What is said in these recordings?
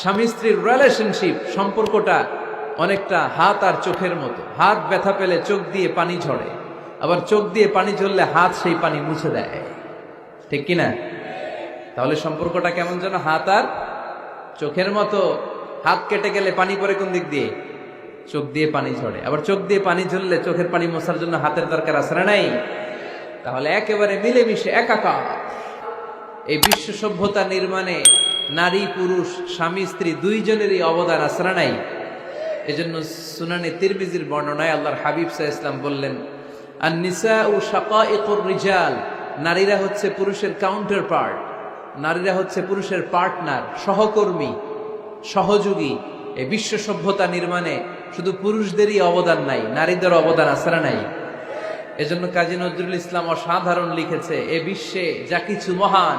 স্বামী স্ত্রীর রিলেশনশিপ সম্পর্কটা অনেকটা হাত আর চোখের মতো। হাত ব্যথা পেলে চোখ দিয়ে পানি ঝরে, আবার চোখ দিয়ে পানি ঝরলে হাত সেই পানি মুছে দেয়। ঠিক কিনা? তাহলে সম্পর্কটা কেমন যেন হাত আর চোখের মতো। হাত কেটে গেলে পানি পরে কোন দিক দিয়ে? চোখ দিয়ে পানি ঝরে। আবার চোখ দিয়ে পানি ঝরলে চোখের পানি মোছার জন্য হাতের দরকার আছে নাই? তাহলে একেবারে মিলেমিশে একাকার। এই বিশ্ব সভ্যতা নির্মাণে নারী, পুরুষ, স্বামী, স্ত্রী দুইজনেরই অবদান না নাই? এজন্য সুনানি তিরমিজির বর্ণনায় আল্লাহর হাবিব সাহা ইসলাম বললেন আর নিসা ও শাকাইকুর রিজাল নারীরা হচ্ছে পুরুষের কাউন্টার পার্ট নারীরা হচ্ছে পুরুষের পার্টনার সহকর্মী, সহযোগী এই বিশ্ব সভ্যতা নির্মাণে শুধু পুরুষদেরই অবদান নাই, নারীদের অবদান না নাই? এজন্য কাজী নজরুল ইসলাম অসাধারণ লিখেছে, এ বিশ্বে যা কিছু মহান,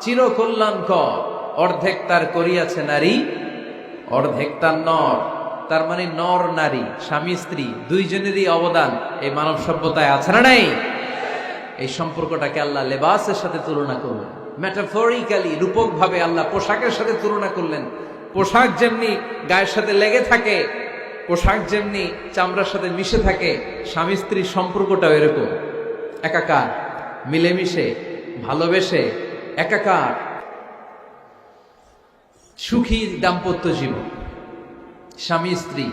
চিরকল্যাণকর অর্ধেক তার করিয়াছে নারী, অর্ধেক তার নর। তার মানে নর নারী, স্বামী স্ত্রী, দুইজনেরই অবদান এই মানব সভ্যতায় আছে না নাই? এই সম্পর্কটাকে আল্লাহ লেবাসের সাথে তুলনা করলেন। ম্যাটাফরিক্যালি রূপক ভাবে আল্লাহ পোশাকের সাথে তুলনা করলেন। পোশাক যেমনি গায়ের সাথে লেগে থাকে, পোশাক যেমনি চামড়ার সাথে মিশে থাকে, স্বামী স্ত্রীর সম্পর্কটাও এরকম। একাকার, মিলেমিশে, ভালোবেসে, একাকার সুখী দাম্পত্য জীবন। স্বামী, স্ত্রী,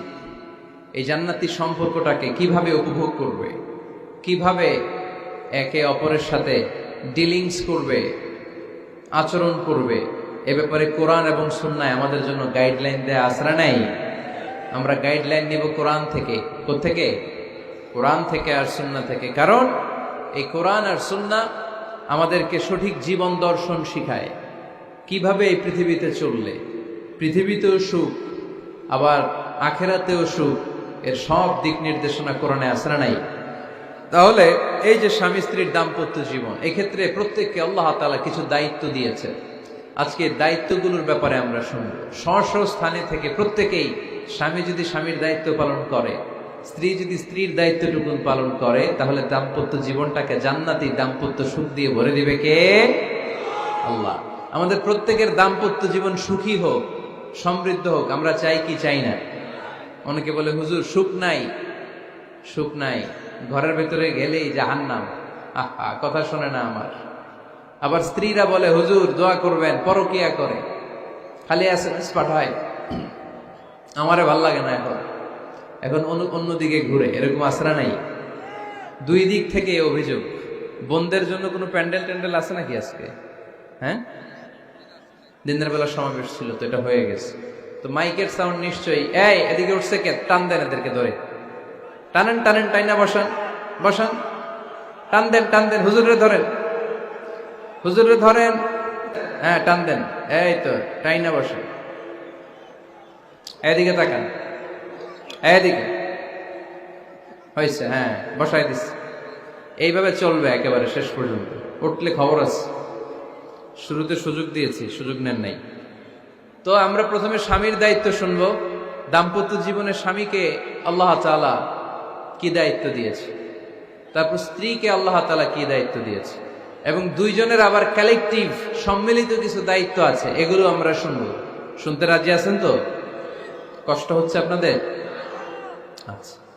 এই জান্নাতি সম্পর্কটাকে কীভাবে উপভোগ করবে? কীভাবে একে অপরের সাথে ডিলিংস করবে? আচরণ করবে? এ ব্যাপারে কোরআন এবং সুন্নায় আমাদের জন্য গাইডলাইন দেয়া আসরা নাই? আমরা গাইডলাইন নিব কোরআন থেকে। থেকে কোরআন থেকে আর সুন্না থেকে। কারণ এই কোরআন আর সুন্না আমাদেরকে সঠিক জীবন দর্শন শিখায়। কীভাবে এই পৃথিবীতে চললে? পৃথিবীতেও সুখ, আবার আখেরাতেও সুখ, এর সব দিক নির্দেশনা কোরআনে আসরা নাই? তাহলে এই যে স্বামী স্ত্রীর দাম্পত্য জীবন, এক্ষেত্রে প্রত্যেককে আল্লাহ তালা কিছু দায়িত্ব দিয়েছে আজকে দায়িত্বগুলোর ব্যাপারে আমরা শুনব। স্ব স্থানে থেকে প্রত্যেকেই স্বামী যদি স্বামীর দায়িত্ব পালন করে, স্ত্রী যদি স্ত্রীর দায়িত্বটুকুন পালন করে, তাহলে দাম্পত্য জীবনটাকে জান্নাতি দাম্পত্য সুখ দিয়ে ভরে দিবে কে? আল্লাহ। আমাদের প্রত্যেকের দাম্পত্য জীবন সুখী হোক, সমৃদ্ধ হোক, আমরা চাই কি চাই না। অনেকে বলে, হুজুর, সুখ নাই। সুখ নাই। ঘরের ভেতরে গেলেই জাহান্নাম। আহা, কথা শোনে না আমার। আবার স্ত্রীরা বলে, হুজুর, দোয়া করবেন, পরকিয়া করে। খালি এস এম এস পাঠায়। আমারে ভালো লাগে না এখন। এখন অন্য- অন্যদিকে ঘুরে, এরকম আশ্রা নাই। দুই দিক থেকে অভিযোগ। বোনদের জন্য কোনো প্যান্ডেল ট্যান্ডেল আছে নাকি আজকে? হ্যাঁ? দিনের বেলা সমাবেশ ছিল, তো এটা হয়ে গেছে। তো মাইকের সাউন্ড নিশ্চয়ই এই, এদিকে উঠছে কে? টান দেন এদেরকে ধরে। টানেন টানেন, টাইনা, বসান বসান। টান দেন টান দেন, হুজুরে ধরেন। হুজুরে ধরেন হ্যাঁ টান দেন। এই তো, টাইনা, বসেন। এদিকে তাকান। এদিকে। হয়েছে হ্যাঁ বসাই দিস এইভাবে চলবে একেবারে শেষ পর্যন্ত। উঠলে খবর আছে। শুরুতে সুযোগ দিয়েছি, সুযোগ নেন নাই। তো আমরা প্রথমে স্বামীর দায়িত্ব শুনব। দাম্পত্য জীবনে স্বামীকে আল্লাহ তাআলা কি দায়িত্ব দিয়েছে? তারপর স্ত্রীকে আল্লাহ তাআলা কি দায়িত্ব দিয়েছে? এবং দুইজনের আবার কালেকটিভ সম্মিলিত কিছু দায়িত্ব আছে, এগুলো আমরা শুনব। শুনতে রাজি আছেন তো? কষ্ট হচ্ছে আপনাদের? আচ্ছা।